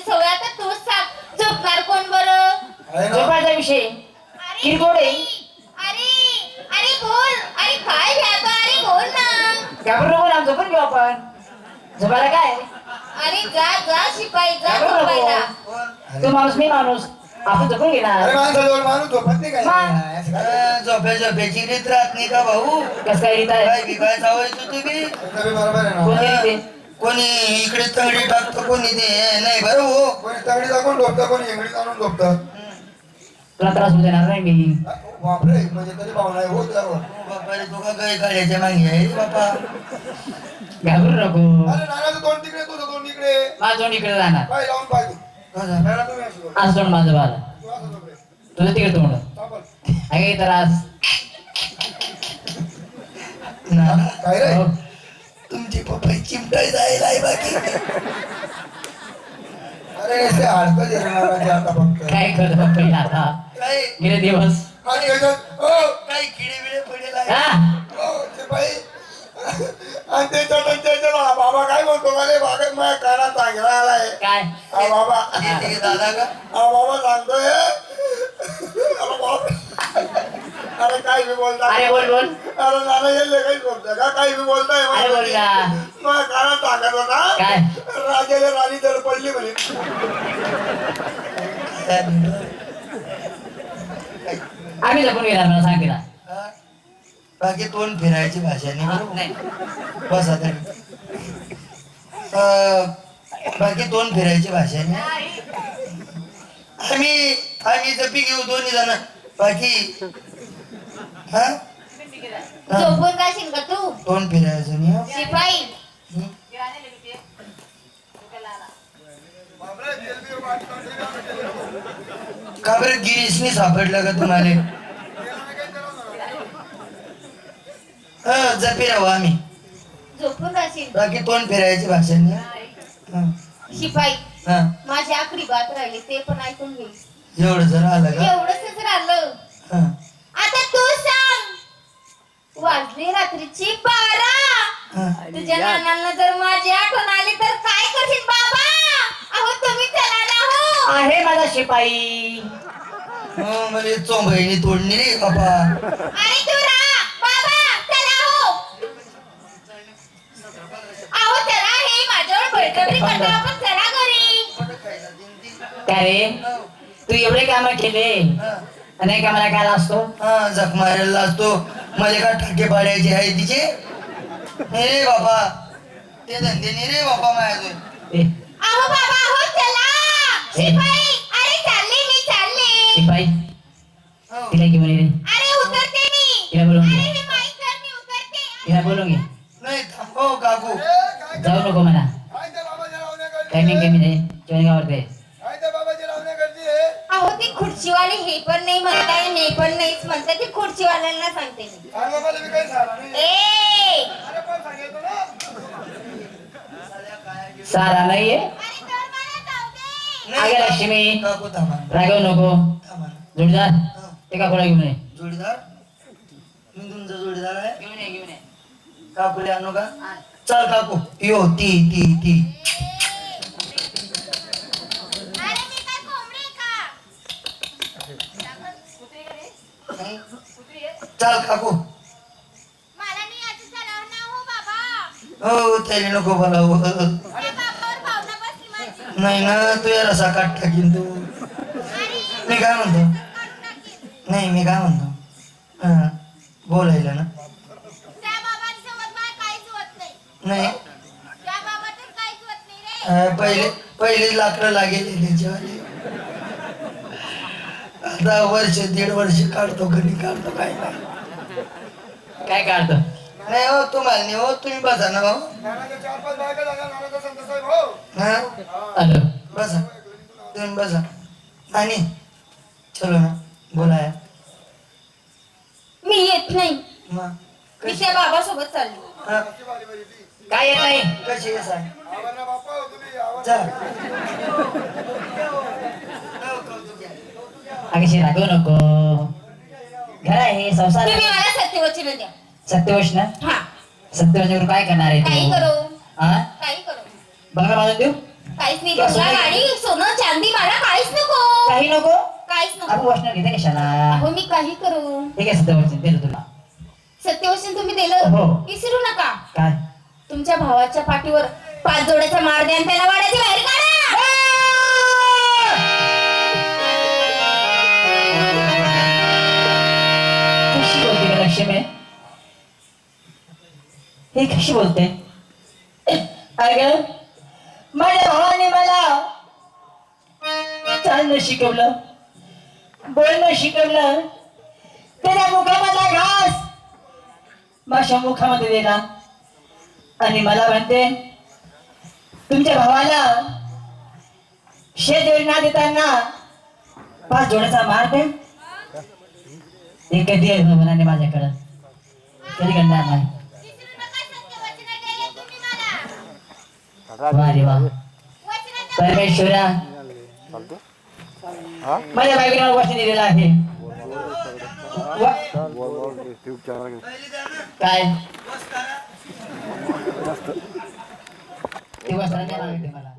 झोपायची सवय आता तूच सांग झोपणार कोण बरं? आहे ना? झोपायचा विषय. अरे किरकोळ आहे. अरे अरे बोल अरे काय घ्यायचं अरे बोल ना. घाबरू नको ना झोपून घेऊ आपण. झोपायला काय? अरे जा जा शिपाई जा घाबरू झोपायला. नको तू माणूस मी माणूस. आपण झोपून अरे घेणार माणूस झोपत नाही काय? मा- असं काय? झोपे झोपेची रीत राहत नाही का भाऊ? कस काय रीत आहे? काय बिघाय जावायचं तुम्ही? तुमचं बी बरोबर आहे कोणती ना रीत आहे? कोणी इकडे तंगडी टाकतो कोणी ते नाही बरं हो. कोणी तगडी टाकून झोपतं कोणी इंगडी आणून झोपतं. तुला त्रास होऊ देणार नाही मी. बापरे म्हणजे तरी भावना आहे हो त्यावर. बापा रे तुका गाय काढायच्या मागे आहे रे बापा. घाबरू नको. अरे नानाचं तिकडे तुझं तोंड इकडे. माझं तोंड इकडे जाणार. पाय लावून पाहिजे कसं? नाना तुम्ही असं झोप. आज तोंड माझं बाला तू असं. तुझं तिकडे तोंड. आहे त्रास ना काय रे? हो. चिमटाई जायला आहे बाकी अरे ते आता फक्त काय? करतो पहिला आता काय? गेले दिवस आणि ह्याच्यात, ओ, काय? किडे बिडे पडेल आहे हा. आणि ते चटक त्याच्या बा- बाबा काय बोलतो मला बागत माझ्या कानात चांगला आलाय काय हा बाबा दादा का? हा बाबा सांगतोय अरे बाप अरे काय बी बोलता. अरे बोल बोल. अरे नाना येईल काही बोलता का? काही बी बोलताय अरे बोल ना. माझ्या कानात सांगत होता. काय? राजाला राणी तर पडली म्हणे? आम्ही जपून घेणार मला सांग तिला? बाकी तोंड फिरायची भाषा नाही बरोबर? नाही. बस आता अं, बाकी तोंड फिरायची भाषा नाही? आम्ही आम्ही जपी घेऊ दोन्ही जण. बाकी हा हा. झोपून जाशील का तू तोंड फिरायचं हं? शिपाई हं? का बरं गिरीशनी सापडलं का तुम्हाला हं, जपी राहू आम्ही झोपून राहशील बाकी तोंड फिरायची भाषा नाही हं? शिपाई हं. माझी आखरी बात राहिली ते पण ऐकून घे एवढं जर आलं का एवढंच राहिलं हं. आता तू सांग वाजली रात्रीची बारा. तुझ्या नानांना जर माझी आठवण आली तर काय करशील बाबा? अहो तुम्ही चला ना हो. आहे माझा शिपाई. हं, म्हणजे चोंबईनी तोडणी रे बाबा? आणि तू राहा बाबा चला हो. अहो चला हे माझ्यावर बळजबरी करता आपण चला घरी. काय रे तू एवढे काम केले. हं. आणि कामाला काय असतो. हा जख मारायला असतो मला का ठाके पाडायचे आहे तिचे. नाही रे बाबा. ते धंदे नाही रे बाबा माझ्या ए, अहो बाबा अहो चला. शिपाई अरे चालले मी चालले. शिपाई. हो. तिला ये रे? अरे उतरते मी. तिला बोलवून अरे हे माहीत कर मी उतरते. तिला बोलवून घे. नाही थांबो काकू. जाऊ नको म्हणा लावण्याकरती टायमिंग? कमी आहे जेवणगावर काय ती खुर्चीवाली हे पण नाही म्हणताय हे पण नाहीच म्हणताय ती खुर्चीवाल्यांना सांगते मी. काही नाही. ए! अरे पण सांगितलं ना. सारा नाहीये? अरे तर मला जाऊ दे. नाही, आगे लक्ष्मी. काकू थांबा. रागव नको. थांबा. जोडीदार? एका कोणा घेऊन ये? जोडीदार? मी तुमचा जोडीदार आहे. घेऊन ये घेऊन ये. काकूला आणू का? चल काकू. यो ती ती ती अरे मी काय कोंबडी का चल काकू. मला हो बाबा. हो त्याने नको माझी. नाही ना तू या रसा काट टाकीन तू. मी काय म्हणतो. नाही मी काय म्हणतो? हा बोलायला ना. मला नाही. पहिले लाकडं लागेल त्याच्यावाले. आता वर्ष दीड वर्ष काढतो कधी काढतो काय नाही. काय काढतो नाही हो तुम्हाला नाही हो तुम्ही बसा ना हो. नानाच्या चार पाच बायका झाल्या, नानाचा संत साहेब, हो. हा? आलो बसा. तुम्ही बसा. आणि? चलो ना बोलाय. मी येत नाही. मग? मी त्या बाबासोबत चालली. हा. काय येत नाही? कशी आहे सांग? हो नको. घर आहे संसार तुम्ही आहे. मला सत्यवचन द्या. सत्यवश ना हा. सत्यवचनावर काय करणार आहे काही तू? करू. हा काही करू. बंगला बांधून देऊ? काहीच नाही. असं बंगला नाही. गाडी सोनं चांदी मला काहीच नको. काही नको? काहीच नको. आपण वचन घेते कशाला? अहो मी काही करू. ठीक आहे सत्यवचन दिलं तुला. सत्यवचन तुम्ही हो. दिलं विसरू नका. काय? तुमच्या भावाच्या पाठीवर पाच जोड्याचा मार द्या आणि त्याला वाड्याच्या बाहेर काढा. हे कशी बोलते. अगं माझ्या भावाने मला. चालणं शिकवलं. बोलणं शिकवलं. त्याच्या मुखामधला घास. माझ्या मुखामध्ये दिला आणि मला म्हणते तुमच्या भावाला शेत योजना देताना पाच जोड्याचा मार दे. हे कधी आहे भगवानाने माझ्याकडं? कधी घडणार नाही विसरू नका सत्यवचन केले तुम्ही वा परमेश्वरा माझ्या बायकोला वचन दिलेलं आहे. काय? ते वस्त्र मला.